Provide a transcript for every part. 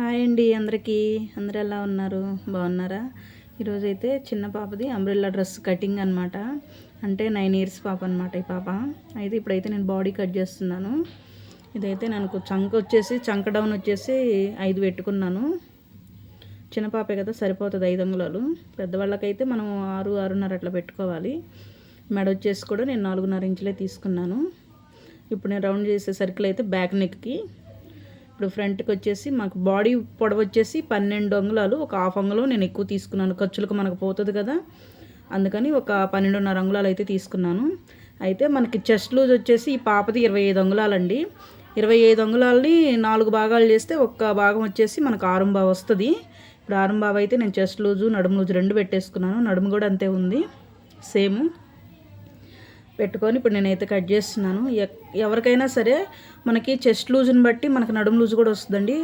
Hi అండి అందరికీ. అందరు ఎలా ఉన్నారు? బాగున్నారా? ఈరోజైతే చిన్న పాపది అంబ్రెల్లా డ్రెస్ కటింగ్ అనమాట అంటే నైన్ ఇయర్స్ పాప అనమాట ఈ పాప. అయితే ఇప్పుడైతే నేను బాడీ కట్ చేస్తున్నాను. ఇదైతే నాకు చంక వచ్చేసి చంక డౌన్ వచ్చేసి ఐదు పెట్టుకున్నాను. చిన్న పాపే కదా సరిపోతుంది ఐదు అంగుళాలు. పెద్దవాళ్ళకైతే మనం ఆరు ఆరున్నర అట్లా పెట్టుకోవాలి. మెడ వచ్చేసి కూడా నేను నాలుగున్నర ఇంచులే తీసుకున్నాను. ఇప్పుడు నేను రౌండ్ చేసే సర్కిల్ అయితే బ్యాక్ నెక్కి. ఇప్పుడు ఫ్రంట్కి వచ్చేసి మాకు బాడీ పొడవు వచ్చేసి పన్నెండు అంగుళాలు ఒక హాఫ్ అంగుళం నేను ఎక్కువ తీసుకున్నాను. ఖర్చులకు మనకు పోతుంది కదా. అందుకని ఒక పన్నెండున్నర అంగుళాలు అయితే తీసుకున్నాను. అయితే మనకి చెస్ట్ లూజ్ వచ్చేసి ఈ పాపది ఇరవై ఐదు అంగుళాలండి. ఇరవై ఐదు అంగుళాలని నాలుగు భాగాలు చేస్తే ఒక్క భాగం వచ్చేసి మనకు ఆరంభావ వస్తుంది. ఇప్పుడు ఆరంభావ అయితే నేను చెస్ట్ లూజు నడుము లూజు రెండు పెట్టేసుకున్నాను. నడుము కూడా అంతే ఉంది. సేమ్. పెట్టుకొని ఇప్పుడు నేనైతే కట్ చేస్తున్నాను. ఎవరికైనా సరే మనకి చెస్ట్ లూజ్ని బట్టి మనకి నడుము లూజ్ కూడా వస్తుందండి.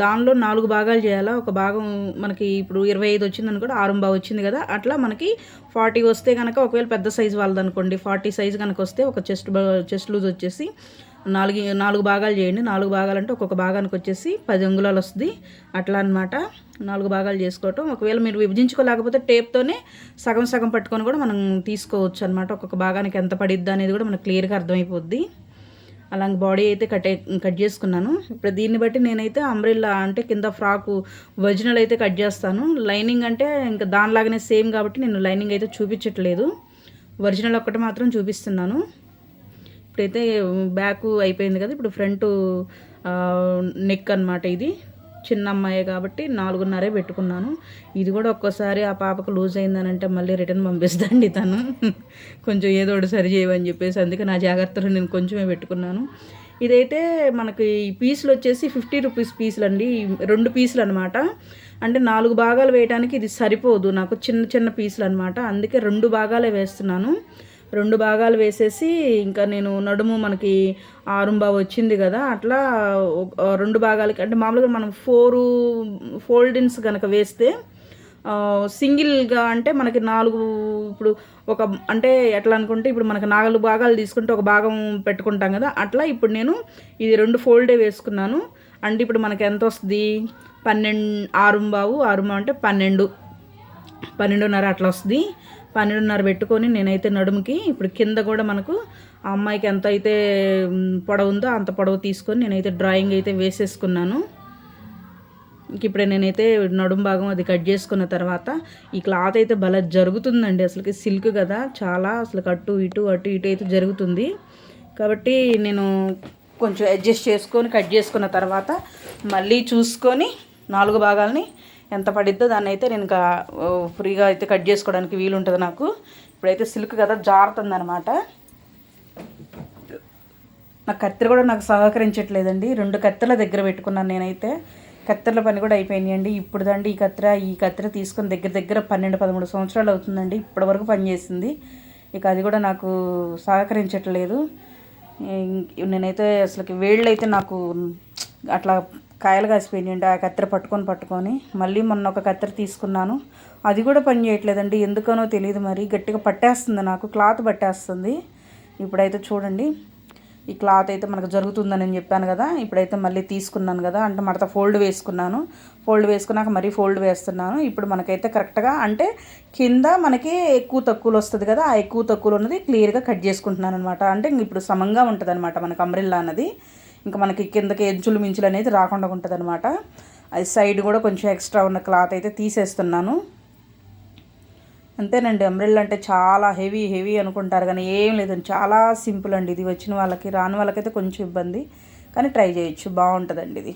దానిలో నాలుగు భాగాలు చేయాలా? ఒక భాగం మనకి ఇప్పుడు ఇరవై ఐదు వచ్చింది అనుకోండి ఆరు బాగా వచ్చింది కదా? అట్లా మనకి ఫార్టీ వస్తే కనుక ఒకవేళ పెద్ద సైజు వాళ్ళదనుకోండి ఫార్టీ సైజు కనుక వస్తే ఒక చెస్ట్ చెస్ట్ లూజ్ వచ్చేసి నాలుగు నాలుగు భాగాలు చేయండి. నాలుగు భాగాలు అంటే ఒక్కొక్క భాగానికి వచ్చేసి పది అంగుళాలు వస్తుంది. అట్లా అనమాట నాలుగు భాగాలు చేసుకోవటం. ఒకవేళ మీరు విభజించుకోలేకపోతే టేప్తోనే సగం సగం పట్టుకొని కూడా మనం తీసుకోవచ్చు అనమాట ఒక్కొక్క భాగానికి ఎంత పడిద్ది అనేది కూడా మనకు క్లియర్గా అర్థమైపోద్ది. అలాగే బాడీ అయితే కట్ కట్ చేసుకున్నాను. ఇప్పుడు దీన్ని బట్టి నేనైతే అంబ్రిల్లా అంటే కింద ఫ్రాకు ఒరిజినల్ అయితే కట్ చేస్తాను. లైనింగ్ అంటే ఇంకా దానిలాగానే సేమ్ కాబట్టి నేను లైనింగ్ అయితే చూపించట్లేదు. ఒరిజినల్ ఒక్కటి మాత్రం చూపిస్తున్నాను. ఇప్పుడైతే బ్యాక్ అయిపోయింది కదా ఇప్పుడు ఫ్రంట్ నెక్ అనమాట ఇది. చిన్న అమ్మాయి కాబట్టి నాలుగున్నరే పెట్టుకున్నాను. ఇది కూడా ఒక్కోసారి ఆ పాపకు లూజ్ అయిందనంటే మళ్ళీ రిటర్న్ పంపిస్తాండి తను. కొంచెం ఏదో ఒకటి సరి చేయమని చెప్పేసి అందుకే నా జాగ్రత్తలు నేను కొంచెమే పెట్టుకున్నాను. ఇదైతే మనకి పీసులు వచ్చేసి ఫిఫ్టీ రూపీస్ పీసులు అండి. రెండు పీసులు అనమాట అంటే నాలుగు భాగాలు వేయడానికి ఇది సరిపోదు. నాకు చిన్న చిన్న పీసులు అనమాట అందుకే రెండు భాగాలే వేస్తున్నాను. రెండు భాగాలు వేసేసి ఇంకా నేను నడుము మనకి ఆరుంబా వచ్చింది కదా అట్లా రెండు భాగాలకి అంటే మామూలుగా మనం ఫోరు ఫోల్డింగ్స్ కనుక వేస్తే సింగిల్గా అంటే మనకి నాలుగు ఇప్పుడు ఒక అంటే ఎట్లా అనుకుంటే ఇప్పుడు మనకి నాలుగు భాగాలు తీసుకుంటే ఒక భాగం పెట్టుకుంటాం కదా అట్లా ఇప్పుడు నేను ఇది రెండు ఫోల్డే వేసుకున్నాను. అంటే ఇప్పుడు మనకి ఎంత వస్తుంది? పన్నెండు ఆరుంబావు ఆరుంబావు అంటే పన్నెండు. పన్నెండున్నర అట్లా వస్తుంది. పన్నెండున్నర పెట్టుకొని నేనైతే నడుముకి ఇప్పుడు కింద కూడా మనకు ఆ అమ్మాయికి ఎంత అయితే పొడవు ఉందో అంత పొడవు తీసుకొని నేనైతే డ్రాయింగ్ అయితే వేసేసుకున్నాను. ఇప్పుడే నేనైతే నడుము భాగం అది కట్ చేసుకున్న తర్వాత ఈ క్లాత్ అయితే భలే జరుగుతుందండి. అసలుకి సిల్క్ కదా చాలా అసలు అటు ఇటు అటు ఇటు అయితే జరుగుతుంది. కాబట్టి నేను కొంచెం అడ్జస్ట్ చేసుకొని కట్ చేసుకున్న తర్వాత మళ్ళీ చూసుకొని నాలుగు భాగాలని ఎంత పడిద్దో దాన్ని అయితే నేను ఇంకా ఫ్రీగా అయితే కట్ చేసుకోవడానికి వీలుంటుంది నాకు. ఇప్పుడైతే సిల్క్ కదా జారుతుంది అనమాట నా కత్తెర కూడా నాకు సహకరించట్లేదండి. రెండు కత్తెల దగ్గర పెట్టుకున్నాను నేనైతే. కత్తెరల పని కూడా అయిపోయినాయండి. ఇప్పుడు దండి ఈ కత్తెర ఈ కత్తెర తీసుకుని దగ్గర దగ్గర పన్నెండు పదమూడు సంవత్సరాలు అవుతుందండి. ఇప్పటి వరకు పనిచేసింది ఇక అది కూడా నాకు సహకరించట్లేదు. నేనైతే అసలుకి వేళ్ళు అయితే నాకు అట్లా కాయలు కాసిపోయినాయండి. ఆ కత్తెర పట్టుకొని పట్టుకొని మళ్ళీ మొన్న ఒక కత్తెర తీసుకున్నాను. అది కూడా పని చేయట్లేదండి. ఎందుకనో తెలియదు మరి. గట్టిగా పట్టేస్తుంది నాకు. క్లాత్ పట్టేస్తుంది. ఇప్పుడైతే చూడండి. ఈ క్లాత్ అయితే మనకు జరుగుతుందని నేను చెప్పాను కదా. ఇప్పుడైతే మళ్ళీ తీసుకున్నాను కదా. అంటే మడత ఫోల్డ్ వేసుకున్నాను. ఫోల్డ్ వేసుకున్నాక మరీ ఫోల్డ్ వేస్తున్నాను. ఇప్పుడు మనకైతే కరెక్ట్గా అంటే కింద మనకి ఎక్కువ తక్కువలు వస్తుంది కదా. ఆ ఎక్కువ తక్కువలు ఉన్నది క్లియర్గా కట్ చేసుకుంటున్నాను అనమాట అంటే ఇప్పుడు సమంగా ఉంటుంది అనమాట మనకు అంబ్రిల్లా అన్నది. ఇంకా మనకి కిందకి ఎంచులు మించులు అనేది రాకుండా ఉంటుంది అనమాట అది సైడ్ కూడా కొంచెం ఎక్స్ట్రా ఉన్న క్లాత్ అయితే తీసేస్తున్నాను. అంతేనండి అంబ్రెల్లా అంటే చాలా హెవీ హెవీ అనుకుంటారు కానీ ఏం లేదండి. చాలా సింపుల్ అండి ఇది. వచ్చిన వాళ్ళకి రాని వాళ్ళకైతే కొంచెం ఇబ్బంది. కానీ ట్రై చేయొచ్చు బాగుంటుందండి ఇది.